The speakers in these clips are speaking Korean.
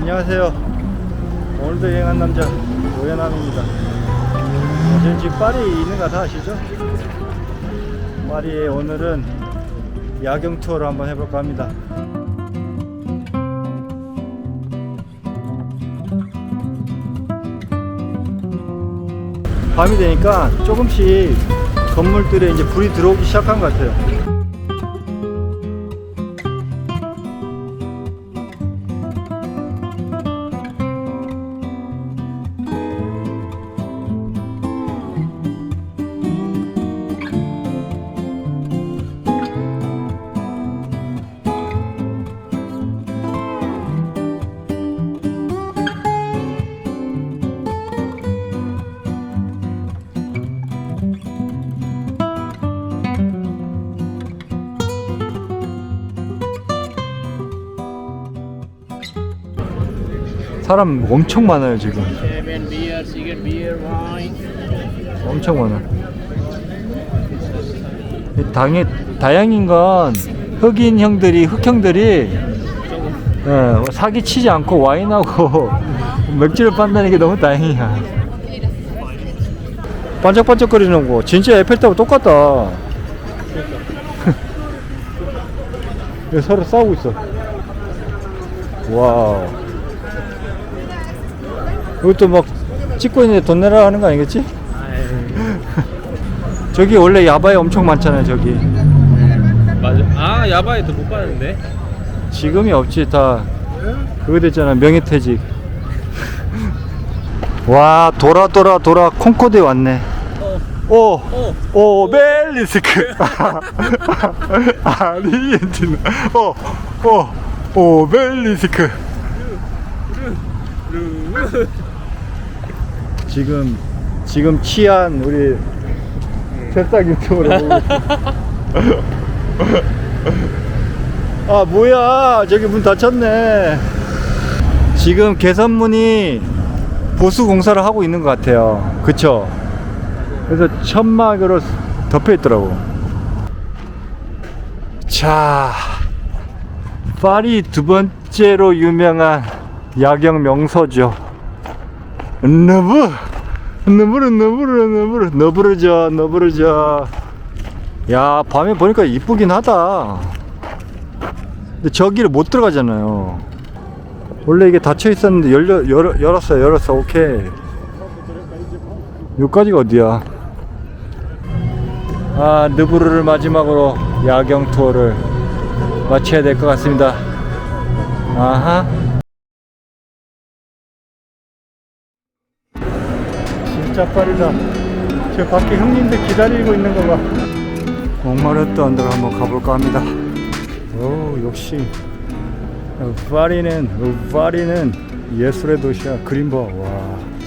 안녕하세요. 오늘도 여행한 남자 노현남입니다. 저는 지금 파리에 있는 거 다 아시죠? 파리에 오늘은 야경 투어를 한번 해볼까 합니다. 밤이 되니까 조금씩 건물들에 이제 불이 들어오기 시작한 것 같아요. 사람 엄청 많아요 지금. 엄청 많아. 이 당의 다행인 건 흑인 형들이 흑형들이 예, 사기 치지 않고 와인하고 맥주를 판다는 게 너무 다행이야. 반짝반짝거리는 거 진짜 에펠탑하고 똑같다. 서로 싸우고 있어. 와우. 이것도 막 찍고 있는데 돈 내라 하는 거 아니겠지? 저기 원래 야바에 엄청 많잖아요 저기 맞아. 아 야바에도 못 봤는데. 지금이 없지 다 그거 됐잖아 명예퇴직 와 돌아 돌아 돌아 콩코드에 왔네 오! 어. 오 벨리스크 아리엔티나 오! 오! 오 벨리스크 지금 지금 취한 우리 새싹 유튜브를 보고 있어 아 뭐야. 저기 문 닫혔네. 지금 개선문이 보수 공사를 하고 있는 것 같아요. 그쵸? 그래서 천막으로 덮여 있더라고. 자 파리 두 번째로 유명한 야경 명소죠 너브 너브르 너브르 너브르 너브르져 너브르져 야 밤에 보니까 이쁘긴 하다 근데 저기를 못 들어가잖아요. 원래 이게 닫혀 있었는데 열려 열어, 열었어요. 열었어. 오케이. 여기까지가 어디야? 아 느부르를 마지막으로 야경 투어를 마쳐야 될 것 같습니다. 아하. 진짜 빠르다. 저 밖에 형님들 기다리고 있는 거 봐. 목마르던 언덕을 한번 가볼까 합니다. 오 역시 어, 파리는 어, 파리는 예술의 도시야 그림버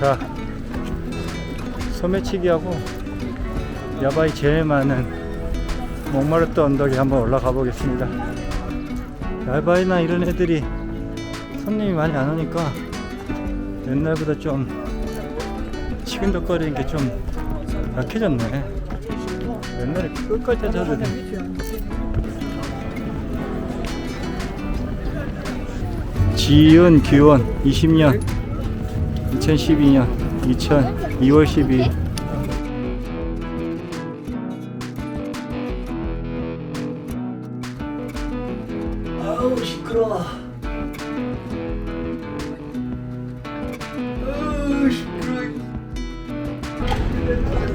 와자 소매치기하고 야바이 제일 많은 목마르트 언덕에 한번 올라가 보겠습니다 야바이나 이런 애들이 손님이 많이 안 오니까 옛날보다 좀 치근덕거리는 게 좀 약해졌네. 옛날에 끝까지 찾아다녔는데 지은 기원 20년 2012년 2000 2월 12일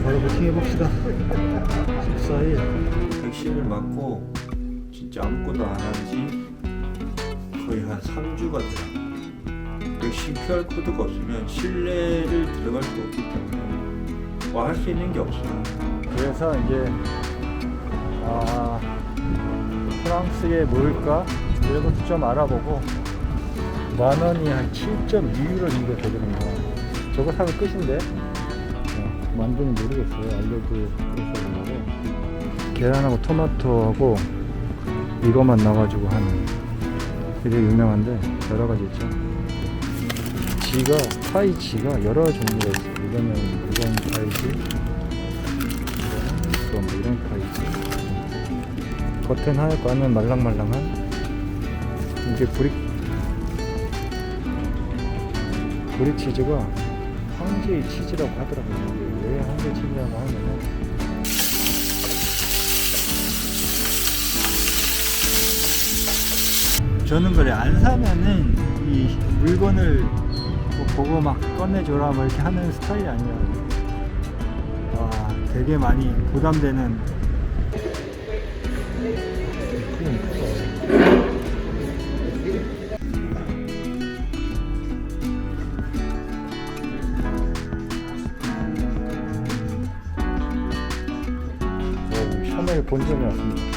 바로 부팅해봅시다 14일 백신을 맞고 진짜 아무것도 안 한 지 거의 한 3주가 돼요. 백신 QR 코드가 없으면 실내를 들어갈 수 없기 때문에 뭐 할 수 있는 게 없어요. 그래서 이제 아 프랑스에 뭘까 이런 것도 좀 알아보고 만 원이 한 7.2유로 정도 되거든요. 저거 사면 끝인데 어, 만두는 모르겠어요. 알려드리려고 계란하고 토마토하고 이거만 넣어가지고 하는 되게 유명한데 여러 가지 있죠. 지가 파이 지가 여러 종류가 있어요. 이거는 이건 파이지, 이거는 뭐 이런 파이지. 겉은 하얗고 안은 말랑말랑한 이게 브릭 보리 치즈가 황제의 치즈라고 하더라고요. 왜 황제 치즈라고 하면은 저는 그래 안 사면은 이 물건을 뭐 보고 막 꺼내줘라 뭐 이렇게 하는 스타일이 아니라 와 되게 많이 부담되는 본점에 왔습니다.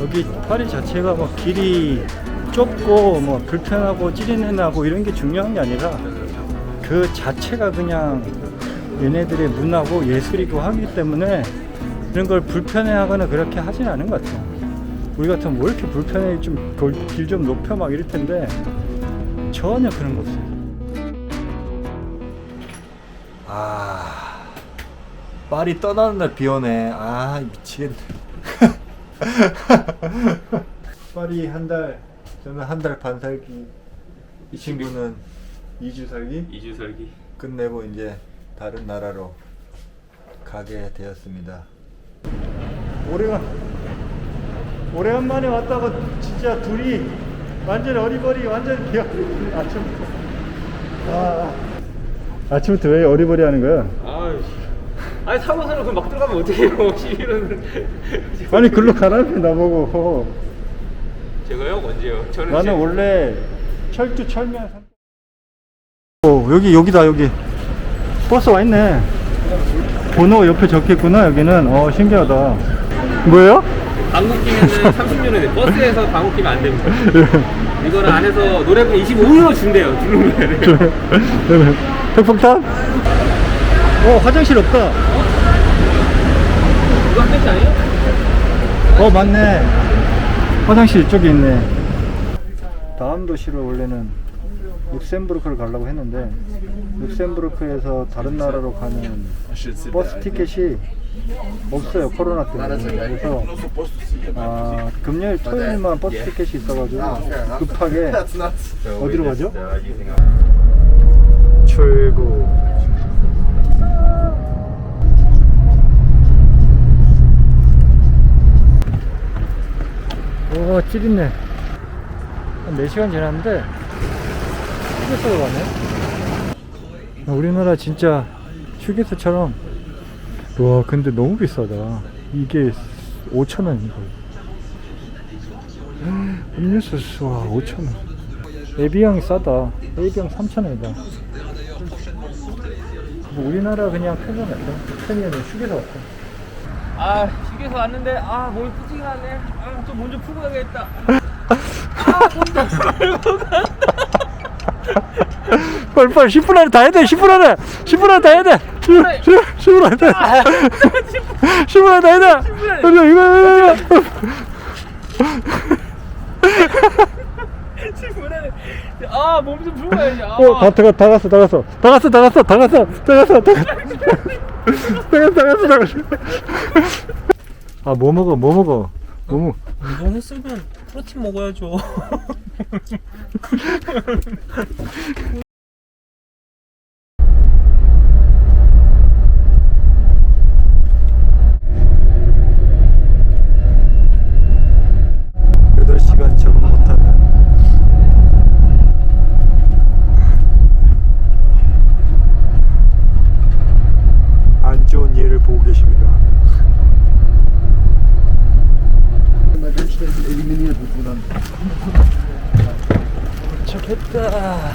여기 파리 자체가 뭐 길이 좁고 뭐 불편하고 찌릿하고 이런 게 중요한 게 아니라 그 자체가 그냥 얘네들의 문화고 예술이고 하기 때문에 이런 걸 불편해하거나 그렇게 하진 않은 것 같아요. 우리 같으면 뭐 이렇게 불편해 좀길 좀 높여 막 이럴 텐데 전혀 그런 거 없어요. 아 파리 떠나는 날 비오네. 아 미치겠네. 파리 한 달, 저는 한 달 반 살기. 이 친구는 2주 살기 2주 살기. 끝내고 이제 다른 나라로 가게 되었습니다. 오래간 오래간만에 왔다고 진짜 둘이 완전 어리버리 완전 기억 아침부터 아 아침부터 왜 어리버리 하는 거야? 아유. 아니 사고서는 그럼 막 들어가면 어떡해요? 11월은. 아니 글로 가라며 나보고 제가요? 언제요? 저는 나는 이제- 원래 철두 철면 오 여기 여기다 여기 버스 와 있네 번호 옆에 적혀 있구나 여기는 어 신기하다 뭐예요? 방귀 끼면은 30년에 돼. 버스에서 방귀 끼면 안 됩니다. 이거는 안에서 노래분 25유로 준대요. 주는 핵폭탄? 어 화장실 없다 이거 한 대치 아니에요? 어 맞네 화장실 이쪽에 있네 다음 도시로 원래는 룩셈부르크를 가려고 했는데 룩셈부르크에서 다른 나라로 가는 버스 티켓이 없어요 코로나 때문에. 그래서 아, 금요일 토요일만 버스 티켓이 있어가지고 급하게 어디로 가죠? 출구. 오 찌릿네. 한 4시간 지났는데 휴게소로 가네. 우리나라 진짜 휴게소처럼. 와 근데 너무 비싸다. 이게 5천원 이거. 음료수 와 5천원. 예비형이 싸다. 예비형 3천원이다. 뭐 우리나라 그냥 편의점 같아 편의점 휴게소 같아. 아 휴게소 왔는데 아 몸이 뿌지하네. 아좀 몸좀 풀고 가야겠다. 빨리 빨리 10분 안에 다 해야 돼 10분 안에 10분 안에 다 해야 돼 10분 안에 10분 안에 다 해야 돼 10분 안에 다 해야 돼 이거 이거 이거 아몸 좀 풀고 가야지. 아. 어, 다, 다, 다 갔어, 다 갔어. 다 갔어, 다 갔어, 다 갔어, 다 갔어, 다 갔어. 다 갔어, 다 갔어, 다 갔어. 아, 뭐 먹어, 뭐 먹어. 뭐 먹어. 운동했으면 프로틴 먹어야죠. 여덟 시간 적응 못하면. 안 좋은 예를 보고 계십니다. 도착했다.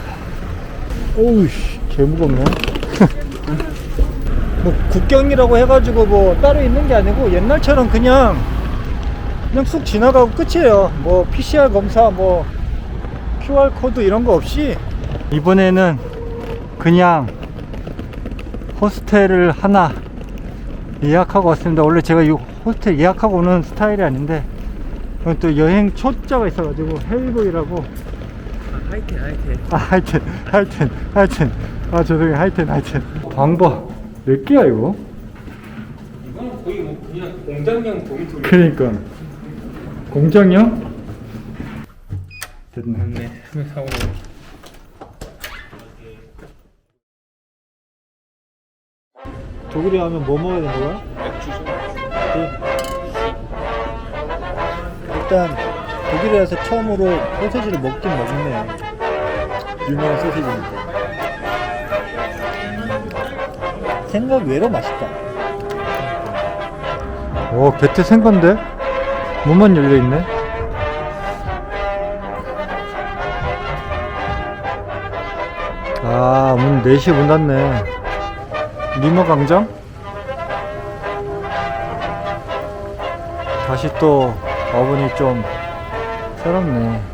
오우씨, 개 무겁네. 뭐 국경이라고 해가지고 뭐 따로 있는 게 아니고 옛날처럼 그냥 그냥 쑥 지나가고 끝이에요. 뭐 PCR 검사, 뭐 QR 코드 이런 거 없이 이번에는 그냥 호스텔을 하나 예약하고 왔습니다. 원래 제가 이 호스텔 예약하고 오는 스타일이 아닌데 어, 또 여행 초짜가 있어가지고 헬보이라고 아, 하이텐 하이텐 아 하여튼 하여튼 하여튼 아 죄송해요. 하여튼 하여튼 방바 몇 개야 이거? 이건 거의 뭐 그냥 공장용 도미토리 그러니까. 공장이요? 됐네. 맞네 345 독일에 가면 뭐 먹어야 되는 거야? 맥주죠 일단 독일에 와서 처음으로 소세지를 먹긴 먹네 유명한 소세지인데 생각 외로 맛있다 오 베트 생건데? 문만 열려있네 아 문 4시에 문 닫네 리머 광장? 다시 또 와보니 좀 새롭네.